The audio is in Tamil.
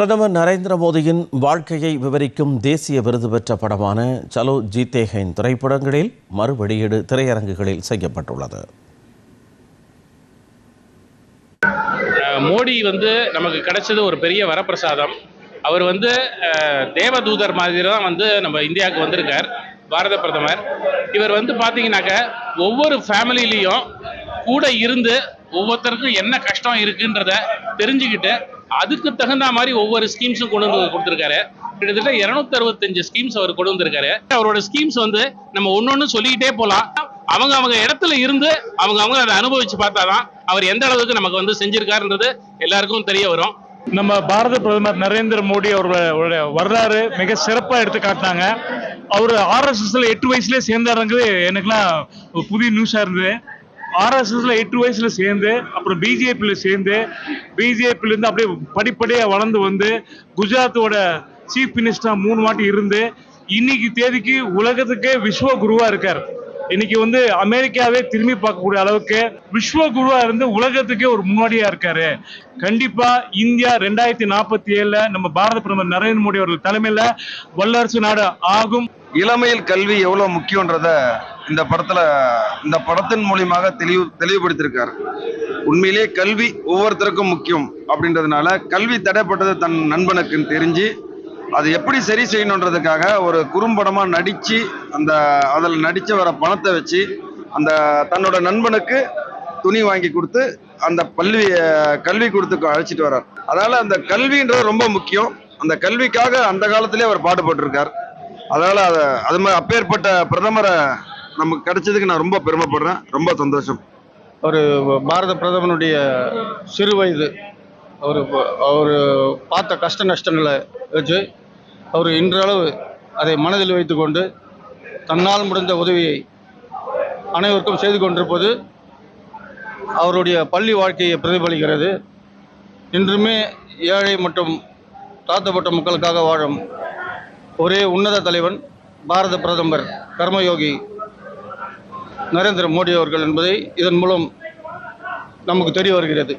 பிரதமர் நரேந்திர மோடியின் வாழ்க்கையை விவரிக்கும் தேசிய விருது பெற்ற படமான சலோ ஜீத்தே திரைப்படங்களில் மறுவெளியீடு திரையரங்குகளில் செய்யப்பட்டுள்ளது. மோடி வந்து நமக்கு கிடைச்சது ஒரு பெரிய வரப்பிரசாதம். அவர் வந்து தேவதூதர் மாதிரி தான் வந்து நம்ம இந்தியாவுக்கு வந்திருக்கார் பாரத பிரதமர். இவர் வந்து பார்த்தீங்கன்னாக்க ஒவ்வொரு ஃபேமிலிலையும் கூட இருந்து ஒவ்வொருத்தருக்கும் என்ன கஷ்டம் இருக்குன்றத தெரிஞ்சுக்கிட்டு அதுக்கு தகுந்த மாதிரி ஒவ்வொரு ஸ்கீம்ஸும் கொண்டு வந்து கொடுத்துருக்காரு. கிட்டத்தட்ட இருநூத்தி அறுபத்தஞ்சு ஸ்கீம்ஸ் அவர் கொண்டு வந்திருக்காரு. அவரோட ஸ்கீம்ஸ் வந்து நம்ம ஒன்னொன்னு சொல்லிக்கிட்டே போகலாம் அவங்க அவங்க இடத்துல இருந்து அவங்க அவங்க அதை அனுபவிச்சு பார்த்தாதான் அவர் எந்த அளவுக்கு நமக்கு வந்து செஞ்சிருக்காருன்றது எல்லாருக்கும் தெரிய வரும். நம்ம பாரத பிரதமர் நரேந்திர மோடி அவரோட வரலாறு மிக சிறப்பா எடுத்து காட்டினாங்க. அவர் ஆர்எஸ்எஸ்ல எட்டு வயசுலேயே சேர்ந்தாருங்கிறது எனக்குலாம் புதிய நியூஸா இருந்தது. ஆர்எஸ்எஸ்ல எட்டு வயசுல சேர்ந்து அப்புறம் பிஜேபியில சேர்ந்து பிஜேபியில இருந்து அப்படியே படிப்படியா வளர்ந்து வந்து குஜராத்தோட சீஃப் மினிஸ்டரா மூணு வாட்டி இருந்து இன்னைக்கு தேதிக்கு உலகத்துக்கே விஸ்வ குருவா இருக்கார். இன்னைக்கு வந்து அமெரிக்காவே திரும்பி பார்க்கக்கூடிய அளவுக்கு விஸ்வ குருவா இருந்து உலகத்துக்கே ஒரு முன்னோடியா இருக்காரு. கண்டிப்பா இந்தியா ரெண்டாயிரத்தி நாற்பத்தி ஏழுல நம்ம பாரத பிரதமர் நரேந்திர மோடி அவர்கள் தலைமையில வல்லரசு நாடு ஆகும். இளமையில் கல்வி எவ்வளவு முக்கியன்றத இந்த படத்துல இந்த படத்தின் மூலியமாக தெளிவு தெளிவுபடுத்தியிருக்காரு. உண்மையிலேயே கல்வி ஒவ்வொருத்தருக்கும் முக்கியம் அப்படின்றதுனால கல்வி தடைப்பட்டது தன் நண்பனுக்கு தெரிஞ்சு அது எப்படி சரி செய்யணுன்றதுக்காக ஒரு குறும்படமா நடிச்சு அந்த அதில் நடிச்சு வர பணத்தை வச்சு அந்த தன்னோட நண்பனுக்கு துணி வாங்கி கொடுத்து அந்த பள்ளி கல்வி கொடுத்து அழைச்சிட்டு வர்றார். அதனால அந்த கல்வின்றது ரொம்ப முக்கியம். அந்த கல்விக்காக அந்த காலத்திலே அவர் பாடுபட்டிருக்கார். அதனால அதை அது மாதிரி அப்பேற்பட்ட பிரதமரை நமக்கு கிடைச்சதுக்கு நான் ரொம்ப பெருமைப்படுறேன். ரொம்ப சந்தோஷம். ஒரு பாரத பிரதமனுடைய சிறு வயது அவர் அவர் பார்த்த கஷ்ட நஷ்டங்களை வச்சு அவர் இன்றளவு அதை மனதில் வைத்துக்கொண்டு தன்னால் முடிந்த உதவியை அனைவருக்கும் செய்து கொண்டிருப்பது அவருடைய பள்ளி வாழ்க்கையை பிரதிபலிக்கிறது. இன்றுமே ஏழை மற்றும் தாழ்த்தப்பட்ட மக்களுக்காக வாழும் ஒரே உன்னத தலைவன் பாரத பிரதமர் கர்மயோகி நரேந்திர மோடி அவர்கள் என்பதை இதன் மூலம் நமக்கு தெரிய வருகிறது.